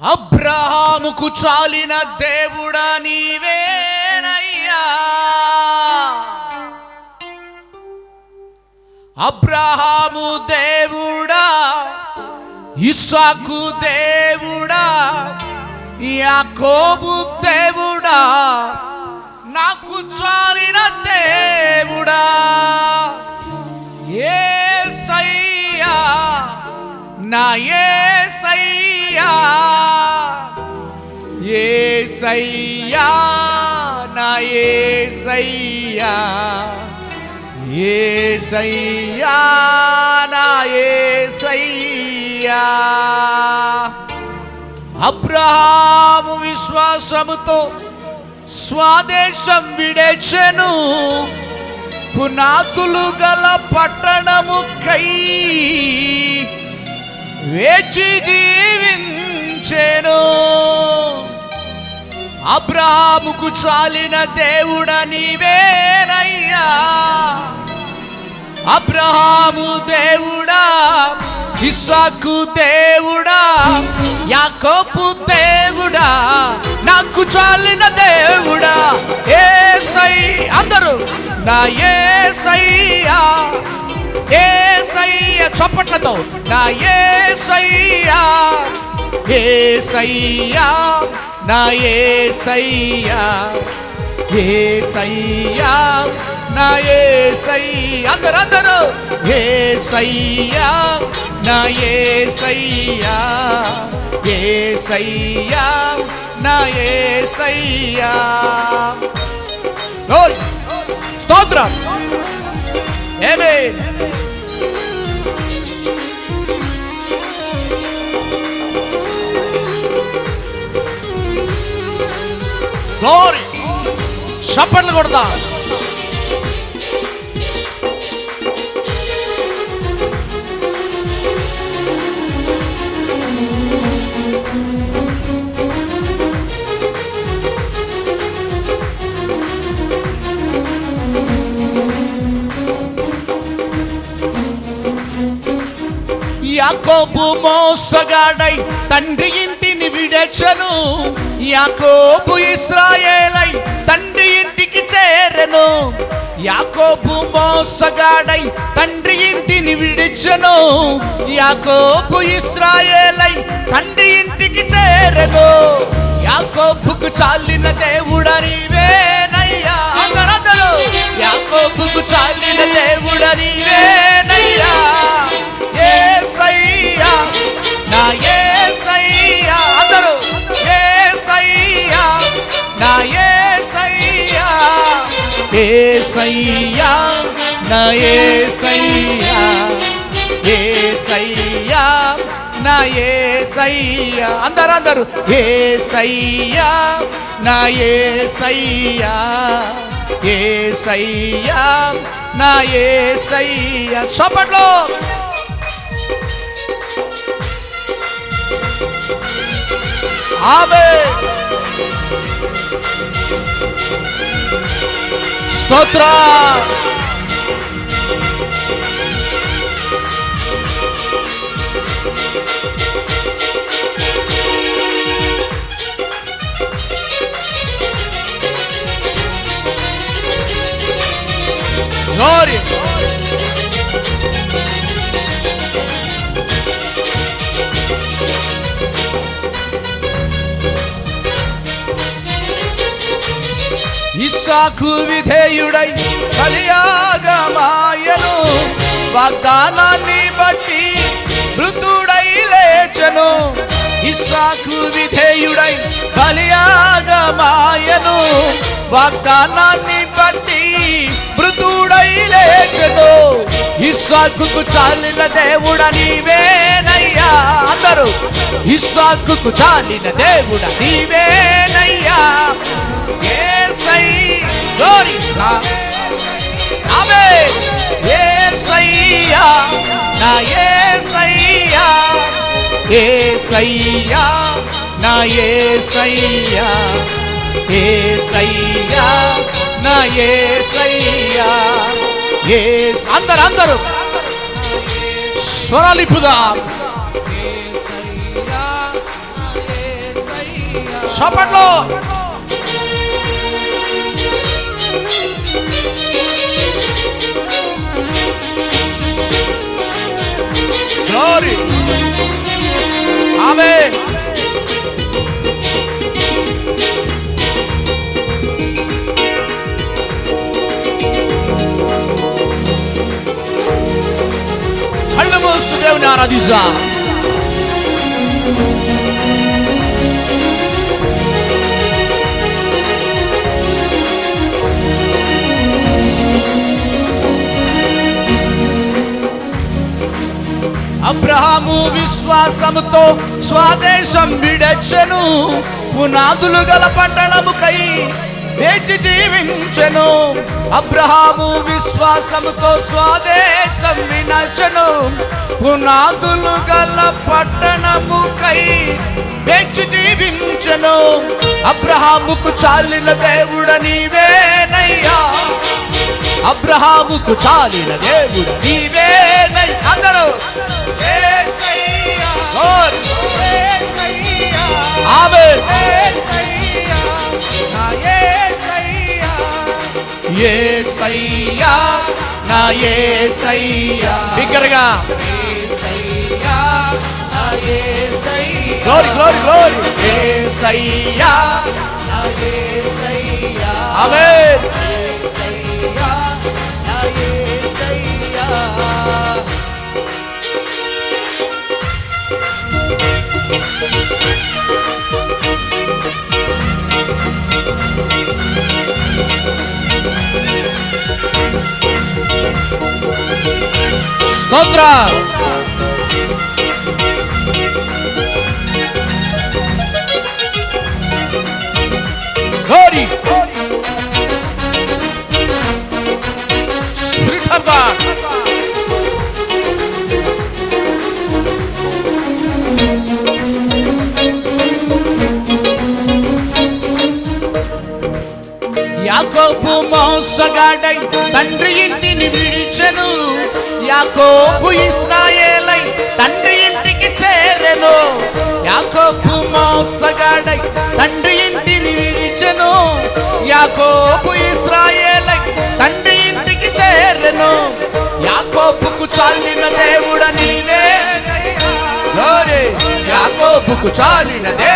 అబ్రహాముకు చాలిన దేవుడా నీవేనయ్యా. అబ్రహాము దేవుడా ఇస్సాకు దేవుడా యాకోబు దేవుడా నాకు చాలిన దేవుడా. ఏ సయ్యా నా ఏసయ్యా సయ్యా నా ఏసయ్యా. ఏసయ్యా నా ఏసయ్యా. అబ్రహాము విశ్వాసముతో స్వాదేశం విడేచెను. పునాదులు గల పట్టణము కై వేచి అబ్రాముకు చాలిన దేవుడ నీవేనయ్యా. అబ్రహాము దేవుడా ఇసాకు దేవుడా యాకోపు దేవుడా నాకు చాలిన దేవుడా ఏ సై అందరూ నా ఏ సయ్యా ఏసయ్య చప్పట్లతో నా ఏసయ్యా ఏసయ్యా నా ఏసయ్యా ఏసయ్యా నా ఏసయ్య. అందరూ అందరూ ఏసయ్యా నా ఏసయ్యా ఏసయ్యా నా ఏసయ్యా. ఓయ్! గ్లోరీ చప్పట్లు కొడతా మోసగాడై తండ్రి ఇంటిని విడచను. యాకోబు ఇస్రాయేలై తండ్రి ఇంటికి చేరెను. యాకోబు మోసగాడై తండ్రి ఇంటిని విడిచెను. యాకోబు ఇస్రాయేలై తండ్రి ఇంటికి చేరెను. యాకోబుకు చాలిన దేవుడ నీవేనయ్యా యాకోబుకు చాలిన దేవుడ నీవేనయ్యా ఏసయ్యా నా ఏసయ్యా ఏసయ్యా నా ఏసయ్యా. అందరు అందరు ఏసయ్యా నా ఏసయ్యా ఏసయ్యా నా ఏసయ్యా. చప్పట్లో. ఆమె. contra! Glória! ఇస్సాకు విధేయుడై కలియాగమాయను వాగ్దానాన్ని బట్టి మృతుడై లేచను. ఇస్సాకు విధేయుడై కలియాగమాయను వాగ్దానాన్ని బట్టి మృతుడై లేచను. ఇస్సాకు చాలిన దేవుడ నీవేనయ్యా అందరూ. ఇస్సాకు చాలిన దేవుడ నీవేనయ్యా. గ్లోరీ ఆమేన్. ఏసయ్యా నా ఏసయ్యా. ఏసయ్యా నా ఏసయ్యా. నా ఏసయ్యా. ఏ అందరు అందరూ. స్వరాలిపుదాం ఏసయ్యా చప్పట్లో గ్లోరీ ఆమేన్ కళ్ళు మూసు దేవుని ఆరాధిద్దాం అబ్రహాము విశ్వాసముతో స్వాదేశం విడచెను. పునాదులు గల పట్టణముకై వేచి జీవించెను. అబ్రహాము విశ్వాసముతో స్వాదేశం వినచెను. పునాదులు గల పట్టణముకై వేచి జీవించెను. అబ్రహాముకు చాలిన దేవుడ నీవేనయ్యా. అబ్రహాముకు చాలిన దేవుడు నీవే అందరూ Lord. ఆమేన్. యేసయ్యా నా యేసయ్యా బిగ్గరగా గ్లోరీ గ్లోరీ గ్లోరీ యేసయ్యా ఆమేన్ స్తోత్ర Glory. Spirit of God. యాకోబు మోసగాడై తండ్రి ఇంటిని విడిచెను యాకోబు ఇస్రాయేలై తండ్రి ఇంటికి చేరెను. యాకోబు మోసగాడై తండ్రి ఇంటిని విడిచెను యాకోబు ఇస్రాయేలై తండ్రి ఇంటికి చేరెను. యాకోబుకు చాలిన దేవుడ నీవే. యాకోబుకు చాలిన దేవుడు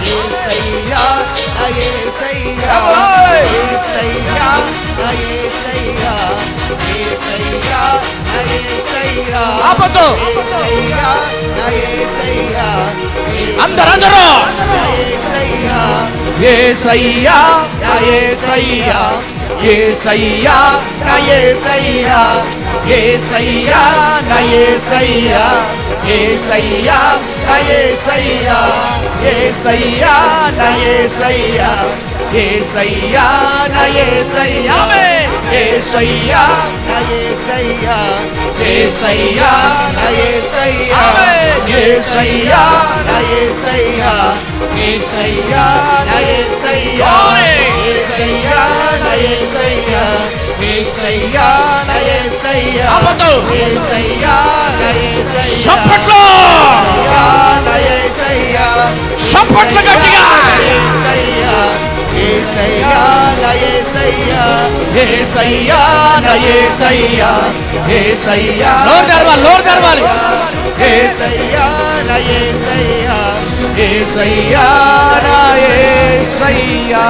గ్లోరీ యేసయ్యా ఆమేన్ ఆపదు అందరూ అందరూ యేసయ్యా నా యేసయ్యా యేసయ్యా నా యేసయ్యా యేసయ్యా నా యేసయ్యా యేసయ్యా నా యేసయ్యా యేసయ్యా నా యేసయ్యా యేసయ్యా నా ఆమేన్ యేసయ్యా యేసయ్యా ఆమేన్ యేసయ్యా యేసయ్యా ఆపదు చప్పట్లు చప్పట్లు గట్టిగా ఏసయ్యా నా ఏసయ్యా ఏసయ్యా నోరు గట్టిగా. నోరు తెరవాలి ఏసయ్యా ఏసయ్యా నా ఏసయ్యా.